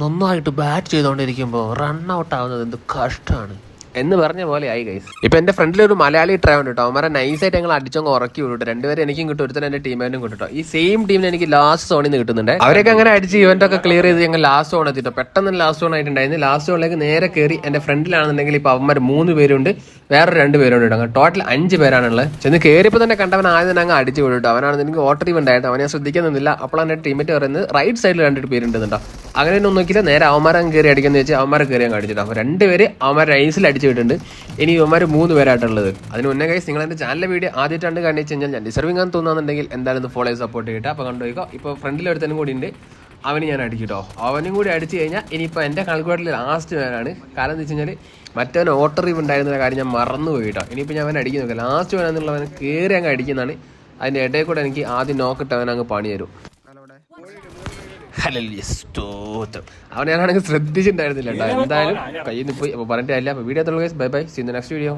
നന്നായിട്ട് ബാറ്റ് ചെയ്തുകൊണ്ടിരിക്കുമ്പോൾ run out ആവുന്നത് എന്ത് കഷ്ടമാണ് എന്ന് പറഞ്ഞ പോലെ ആയി ഗൈസ് ഇപ്പൊ എന്റെ ഫ്രണ്ടിൽ ഒരു മലയാളി ട്രൈ ഉണ്ട് കേട്ടോ അവന്മാരെ നൈസായിട്ട് ഞങ്ങൾ അടിച്ചങ്ങ് ഉറക്കി വിട്ടു രണ്ടുപേരും എനിക്കും കിട്ടും ഒരുത്തരം എന്റെ ടീമിനും കിട്ടും ഈ സെയിം ടീമിന് എനിക്ക് ലാസ്റ്റ് സോണിൽ നിന്ന് കിട്ടുന്നുണ്ട്. അവരൊക്കെ അങ്ങനെ അടിച്ച് ഇവന്റ് ഒക്കെ ക്ലിയർ ചെയ്ത് ഞങ്ങൾ ലാസ്റ്റ് സോൺ എത്തിട്ടോ പെട്ടെന്ന് ലാസ്റ്റ് സോൺ ആയിട്ടുണ്ടായിരുന്നു. ലാസ്റ്റ് സോണിലേക്ക് നേരെ കയറി എന്റെ ഫ്രണ്ടിലാണെന്നുണ്ടെങ്കിൽ ഇപ്പൊ അവന്മാർ മൂന്ന് പേരുണ്ട്. വേറെ രണ്ട് പേരുണ്ട് കേട്ടോ ടോട്ടൽ അഞ്ച് പേരാണുള്ളത്. ചെന്ന് കയറിയപ്പോൾ തന്നെ കണ്ടവൻ ആദ്യം തന്നെ അങ്ങ് അടിച്ച് വിട്ടു അവനാണെന്നുണ്ടെങ്കിൽ ഓട്ടർ ടീം ഉണ്ടായിരുന്നു അവനെ ശ്രദ്ധിക്കുന്നില്ല അപ്പോഴാണ് എന്റെ ടീമേറ്റ് പറയുന്നത് റൈറ്റ് സൈഡിൽ രണ്ടു പേരുണ്ടെന്നുണ്ടോ അങ്ങനെ ഒന്നും നോക്കിയില്ല. നേരെ അവമാരം കയറി അടിക്കുന്ന വെച്ചാൽ അവന്മാരെ കയറി അങ്ങ് അടിച്ചിട്ടോ. അപ്പോൾ രണ്ടുപേര് അവന്മാരെ റൈസിൽ അടിച്ചു വിട്ടിട്ടുണ്ട്. ഇനി ഇവന്മാർ മൂന്ന് പേരായിട്ടുള്ളത്. അതിന് മുന്നേ കൈസ് നിങ്ങൾ എന്റെ ചാനലിലെ വീഡിയോ ആദ്യമായിട്ടാണ് കാണിച്ചു കഴിഞ്ഞാൽ ഞാൻ ഡിസർവിംഗ് ആണെന്ന് തോന്നുന്നുണ്ടെങ്കിൽ എന്തായാലും ഫോളോ സപ്പോർട്ട് ചെയ്തിട്ട്. അപ്പോൾ കണ്ടുപോയിക്കോ ഇപ്പോൾ ഫ്രണ്ടിൽ ഒരുത്തനും കൂടി ഉണ്ട്. അവന് ഞാൻ അടിക്കട്ടോ അവനും കൂടി അടിച്ചു കഴിഞ്ഞാൽ ഇനിയിപ്പോൾ എന്റെ കണക്കുകൂട്ടൽ ലാസ്റ്റ് വേനാണ് കാരണം എന്ന് വെച്ച് കഴിഞ്ഞാൽ മറ്റവൻ ഓട്ടറിവ് ഉണ്ടായിരുന്ന കാര്യം ഞാൻ മറന്നു പോയിട്ടോ ഇനിയിപ്പോൾ ഞാൻ അവൻ അടിക്കുന്നു ലാസ്റ്റ് വേണമെന്നുള്ളവൻ കയറി അങ്ങ് അടിക്കുന്നതാണ്. അതിന്റെ ഇടയിൽ കൂടെ എനിക്ക് ആദ്യം നോക്കിട്ട് അവൻ അങ്ങ് പണി തരും. ഹല്ലേലൂയ, സ്തോത്രം അവൻ ഞാനാണെങ്കിൽ ശ്രദ്ധിച്ചിട്ടുണ്ടായിരുന്നില്ല കേട്ടോ. എന്തായാലും കയ്യിൽ നിന്ന് പോയി. അപ്പോൾ പറഞ്ഞിട്ടില്ല അപ്പോൾ video bye bye see next video